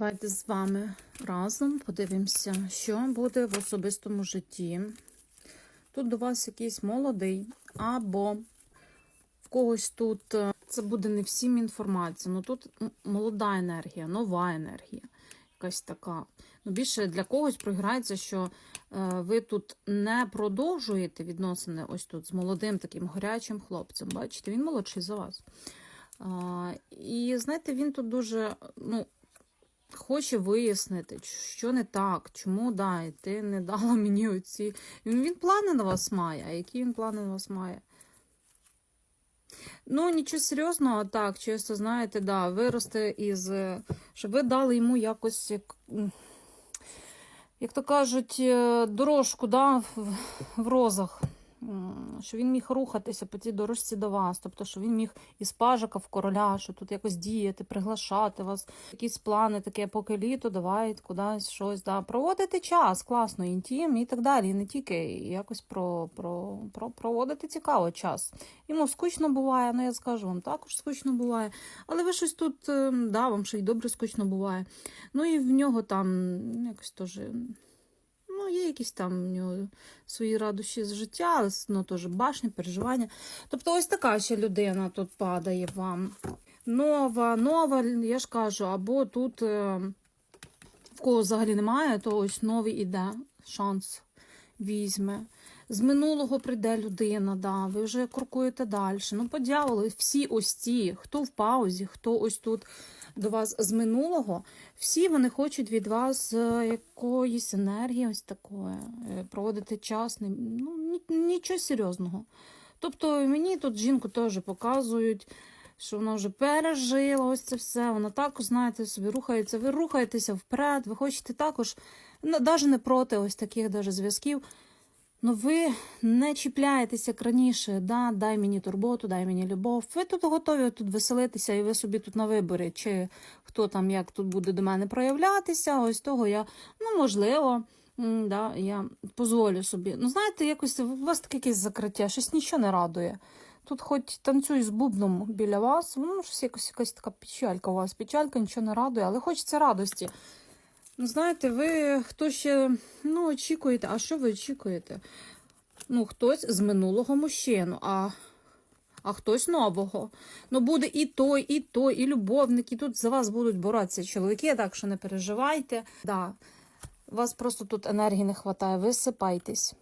Давайте з вами разом подивимося, що буде в особистому житті. Тут до вас якийсь молодий, або в когось тут е, це буде не всім інформація. Ну тут молода енергія, нова енергія, якась така. Ну, більше для когось програється, що е, ви тут не продовжуєте відносини ось тут з молодим таким гарячим хлопцем. Бачите, він молодший за вас. І знаєте, він тут дуже ну, хоче вияснити, що не так, чому да, і ти не дала мені оці. Він, він плани на вас має. А які він плани на вас має? Ну, нічого серйозного, так, чисто, знаєте, да, виросте із. е, Щоб ви дали йому якось, як, як то кажуть, е, дорожку да, в розах. Що він міг рухатися по цій дорожці до вас, тобто, що він міг із пажика в короля, що тут якось діяти, приглашати вас, якісь плани, таке, поки літо, давай кудись щось, да, проводити час, класно, інтім і так далі. І не тільки якось про, про, про проводити цікаво час. Йому скучно буває, ну я скажу, вам також скучно буває. Але ви щось тут, е, да, вам ще й добре скучно буває. Ну і в нього там якось теж. Є якісь там у нього свої радощі з життя, але ну, теж башні, переживання. Тобто, ось така ще людина тут падає вам. Нова, нова, я ж кажу, або тут е, в кого взагалі немає, то ось новий іде, шанс візьме. З минулого прийде людина, да, ви вже крокуєте далі. Ну, по всі ось ці, хто в паузі, хто ось тут до вас з минулого, всі вони хочуть від вас е, якоїсь енергії, ось такої, е, проводити час, ну, нічого серйозного. Тобто мені тут жінку теж показують, що вона вже пережила ось це все. Вона також, знаєте, собі рухається. Ви рухаєтеся вперед, ви хочете також, навіть не проти ось таких зв'язків. Ну ви не чіпляєтеся як раніше, да, дай мені турботу, дай мені любов. Ви тут готові тут веселитися, і ви собі тут на виборі, чи хто там як тут буде до мене проявлятися. Ось того я, ну можливо, да, я дозволю собі. Ну, знаєте, якось у вас таке якесь закриття, щось нічого не радує. Тут хоч танцюй з бубном біля вас, ну, щось якось якась така печалька у вас. Печалька нічого не радує, але хочеться радості. Ну, знаєте, ви хто ще ну, очікуєте, а що ви очікуєте? Ну, хтось з минулого мужчину, а, а хтось нового. Ну, буде і той, і той, і любовник, і тут за вас будуть боротися чоловіки, так що не переживайте. Да. Вас просто тут енергії не вистачає, висипайтесь.